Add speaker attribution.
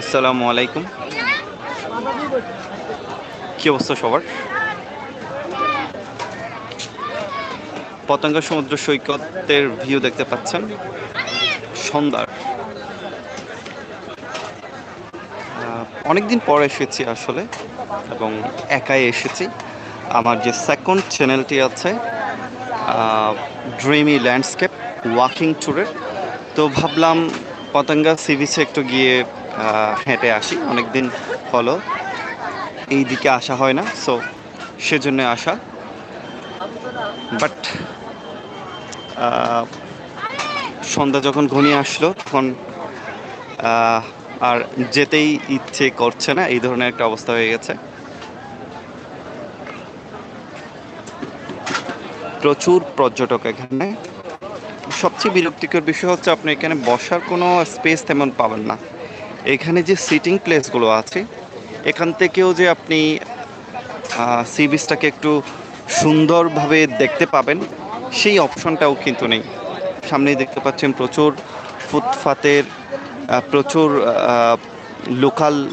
Speaker 1: আসসালামু আলাইকুম। কি অবস্থা সবার? পতঙ্গ সমুদ্র সৈকতের ভিউ দেখতে পাচ্ছেন। সন্ধ্যার। অনেকদিন পর এসেছি আসলে, এবং একাই এসেছি। আমার যে সেকেন্ড চ্যানেলটি আছে ড্রিমি ল্যান্ডস্কেপ ওয়াকিং ট্যুরের তো ভাবলাম পতঙ্গা সি বিচে একটু গিয়ে হেঁটে আসি। অনেকদিন হলো। এই দিকে আসা হয় না সো সেজন্য আসা। বাট সন্ধ্যা যখন ঘনিয়ে আসলো, তখন আর যেতেই ইচ্ছে করছে না, এই ধরনের একটা অবস্থা হয়ে গেছে। প্রচুর পর্যটক এখানে। সবচেয়ে বিরক্তিকর বিষয় হচ্ছে আপনি এখানে বসার কোনো স্পেস তেমন পাবেন না। এখানে যে সিটিং প্লেসগুলো আছে, এখান থেকেও যে আপনি সি বিচটাকে একটু সুন্দরভাবে দেখতে পাবেন, সেই অপশনটাও কিন্তু নেই। সামনেই দেখতে পাচ্ছেন প্রচুর ফুটফাতের প্রচুর লোকাল